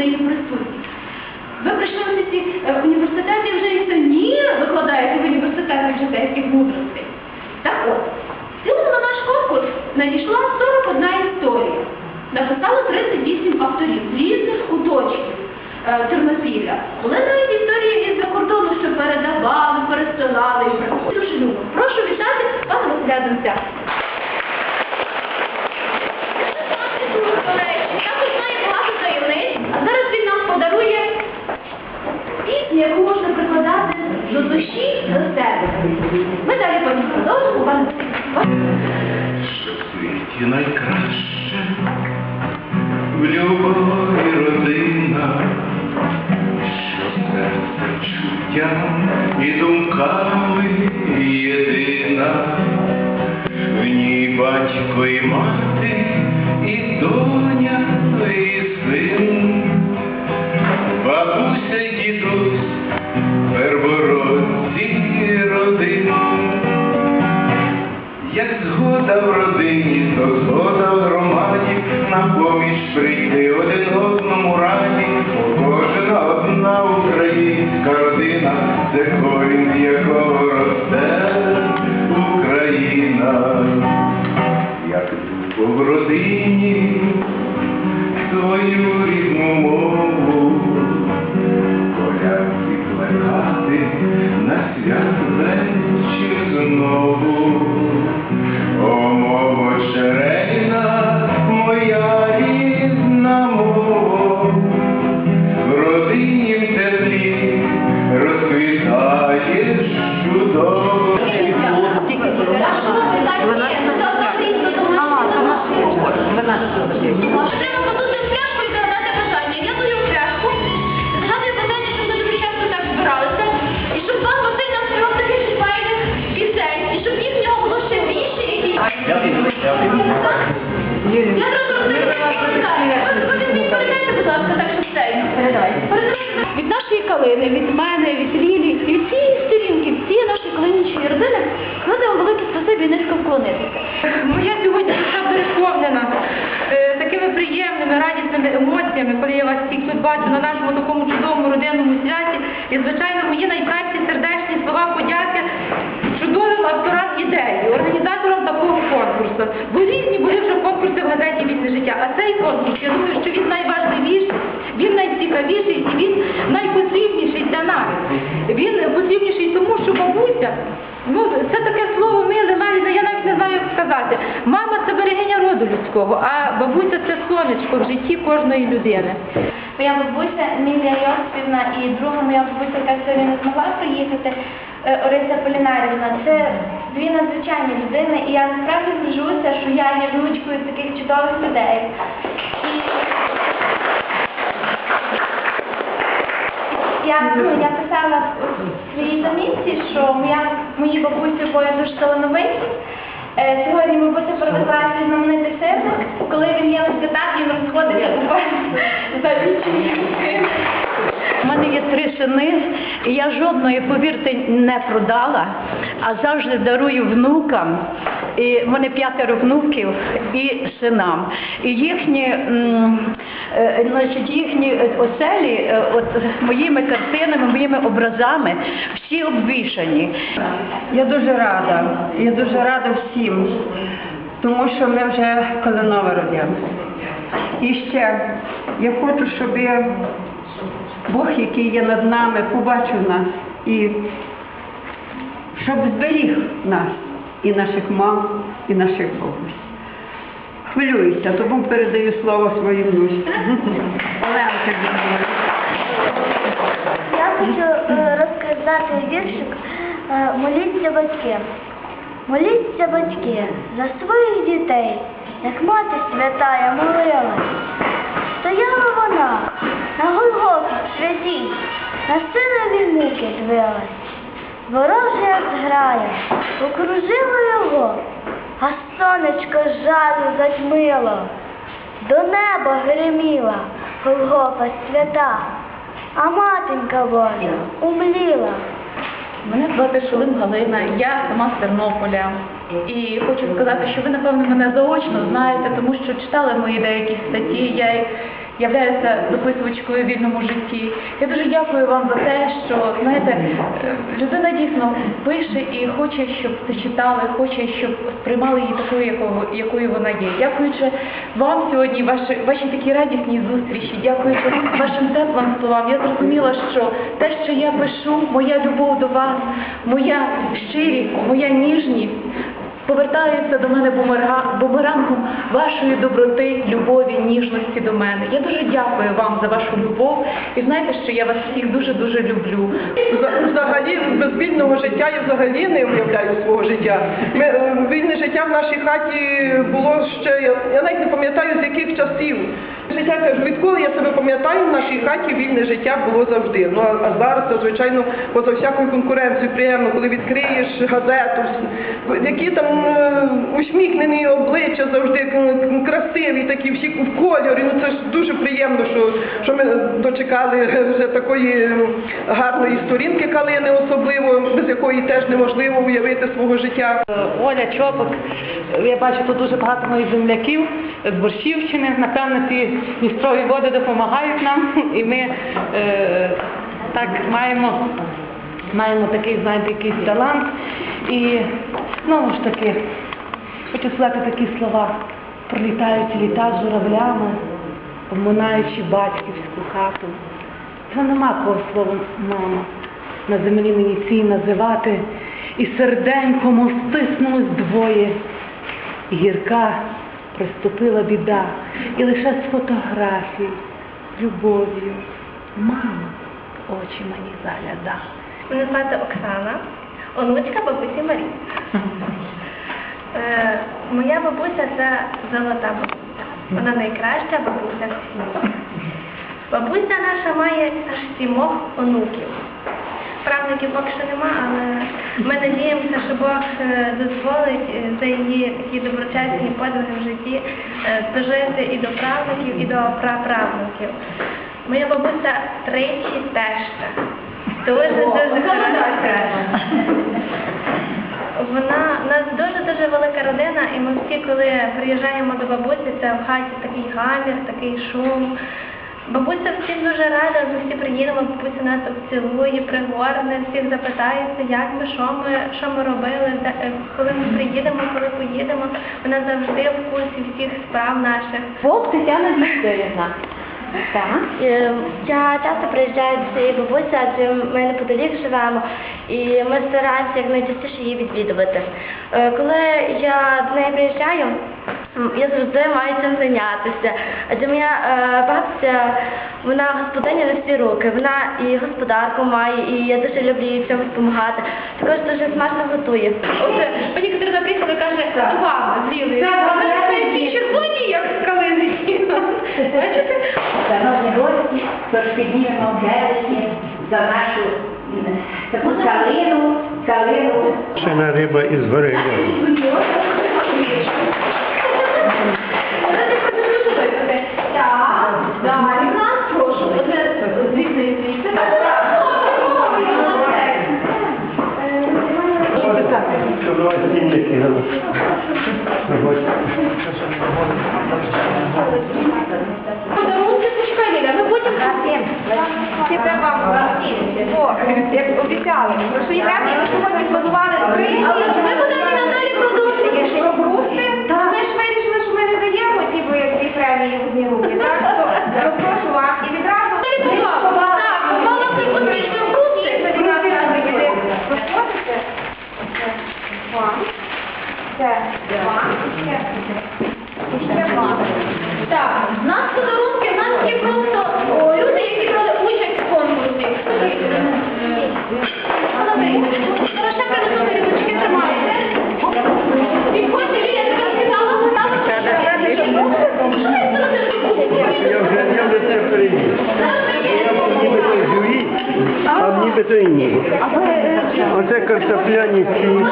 неї присутні. Ви прийшли в ці е, університети і вже і самі викладаєте в університеті житейських мудростей. Так от, в цілому на наш конкурс надійшла 41 історія. Написали 38 авторів з різних куточків е, Тернопілля. Були навіть історії із-за кордону, що передавали, пересилали і приходили. Прошу вітати пана Василя Донця. Світі найкраще. В любові родина, що серце чуттям і думками єдина, в ній батько і мати, і доня, і син, бабуся й дідусь, в родині, свою рідну мову, колядки плекати на свят вечір знову. Від нашої калини, від мене, від Лілі, від всієї сторінки, всієї нашої калинічої родини, складаємо велике спасибі і низько вклонитися. Моя сьогодні душа переповнена е, такими приємними, радісними емоціями, коли я вас всіх тут бачу на нашому такому чудовому родинному святі. І, звичайно, мої найкращі сердечні слова подяки чудовим авторам ідеї, організаторам такого конкурсу. Бо різні були вже конкурси в газеті «Вічне життя», а цей конкурс, я думаю, що він найважливіший, найцікавіший і він найпотрібніший для нас. Він потрібніший тому, що бабуся, ну це таке слово миле, лагідне, я навіть не знаю, як сказати. Мама це берегиня роду людського, а бабуся це сонечко в житті кожної людини. Моя бабуся Мілія Йосипівна і друга моя бабуся, яка сьогодні не змогла приїхати, е, Орися Полінарівна. Це дві надзвичайні людини, і я насправді горжуся, що я є внучкою таких чудових людей. І я, ну, я писала в своїй замітці, що моя, мої бабусі обоє дуже талановиті. Е, Сьогодні ми будемо передавати знаменитий сирник. Коли він є на святах, він розходиться буквально за лічені. У мене є три сини, і я жодної, повірте, не продала, а завжди дарую внукам. І в мене п'ятеро внуків і синам. І їхні, е, значить, їхні е, оселі, е, от моїми картинами, моїми образами, всі обвішані. Я дуже рада. Я дуже рада всім, тому що ми вже Калинова родина. І ще я хочу, щоб Бог, який є над нами, побачив нас і щоб зберіг нас, і наших мам, і наших бабусь. Хвилююся, тому передаю слово своїм внучці. Оленка. Я хочу е, розказати віршик е, Моліться батьки. Моліться батьки за своїх дітей, як мати святая молилась. Стояла вона на Голгофі святій, на синові муки дивилась. Ворожа зграя окружила його, а сонечко жалю затьмило. До неба гриміла Голгофа свята, а матінка Божа умліла. Мене звати Шулин Галина, я сама з Тернополя. І хочу сказати, що ви, напевно, мене заочно знаєте, тому що читали мої деякі статті. Я являюся дописувачкою в вільному житті. Я дуже дякую вам за те, що знаєте, людина дійсно пише і хоче, щоб це читали, хоче, щоб сприймали її такою, якою, якою вона є. Дякуючи вам сьогодні, ваші, ваші такі радісні зустрічі, дякуючи вашим теплим словам, я зрозуміла, що те, що я пишу, моя любов до вас, моя щирість, моя ніжність. Повертається до мене бумерангом вашої доброти, любові, ніжності до мене. Я дуже дякую вам за вашу любов і знаєте, що я вас всіх дуже дуже люблю. Вза- Взагалі без вільного життя я взагалі не уявляю свого життя. Е, вільне життя в нашій хаті було ще, я, навіть не пам'ятаю з яких часів. Життя кажу, відколи я себе пам'ятаю, в нашій хаті вільне життя було завжди. Ну а зараз це звичайно поза всякою конкуренцією приємно, коли відкриєш газету, які там е, усміхнені обличчя завжди красиві, такі всі в кольорі. Ну це ж дуже приємно, що, що ми дочекали вже такої гарної сторінки калини, особливо без якої теж неможливо уявити свого життя. Оля Чопик, я бачу тут дуже багато моїх земляків з Борщівщини. Напевно, ці містрові води допомагають нам, і ми е, так маємо, маємо такий, знаєте, якийсь талант. І знову ж таки, хочу сказати такі слова. Пролітають літа журавлями, обминаючи батьківську хату. Вже нема кого словом мама на землі мені цій називати, і серденько мов стиснулось двоє. Гірка приступила біда, і лише з фотографій, любов'ю, мама очі мені загляда. Мене звати Оксана, онучка бабусі Марії. Е, моя бабуся це золота бабуся. Вона найкраща бабуся всіх. Бабуся наша має аж сімох онуків. Правників поки що нема, але ми надіємося, що Бог е, дозволить е, за її такі доброчесні подвиги в житті дожити і до правників, і до праправнуків. Моя бабуся тричі теща. Вона у нас дуже дуже велика родина, і ми всі, коли приїжджаємо до бабусі, це в хаті такий гамір, такий шум. Бабуся всім дуже рада, ми всі приїдемо, бабуся нас обцілує, пригорне, всіх запитається, як ми, що ми, що ми робили, де- е, коли ми приїдемо, коли поїдемо. Вона завжди в курсі всіх справ наших. Вовк Тетяна Вікторівна. Так. Е, Я часто приїжджаю до своєї бабусі, адже ми неподалік живемо, і ми стараємося якнайчастіше її відвідувати. Е, Коли я до неї приїжджаю, я завжди маю цим зайнятися. Адже моя е, бабця, вона господиня на всі руки, вона і господарку має, і я дуже люблю їй цьому допомагати. Також дуже смачно готує. Отже, пані Катерина приїхала і каже, увага, зріли. Ці червоні, як калини. Тож березні за нашу таку калину, калину. Шена риба із варення. Про свої ми сьогодні планували три. Ми будемо надалі продовжувати. Про групи. Ми ж вирішили, що ми не даємо ці бойові премії в одні руки. Так, то то прошу вас і відразу. Так, в нас подарунки, в нас є просто люди, які брали участь в конкурсі. А нібито і ні. Оце картопляні ці.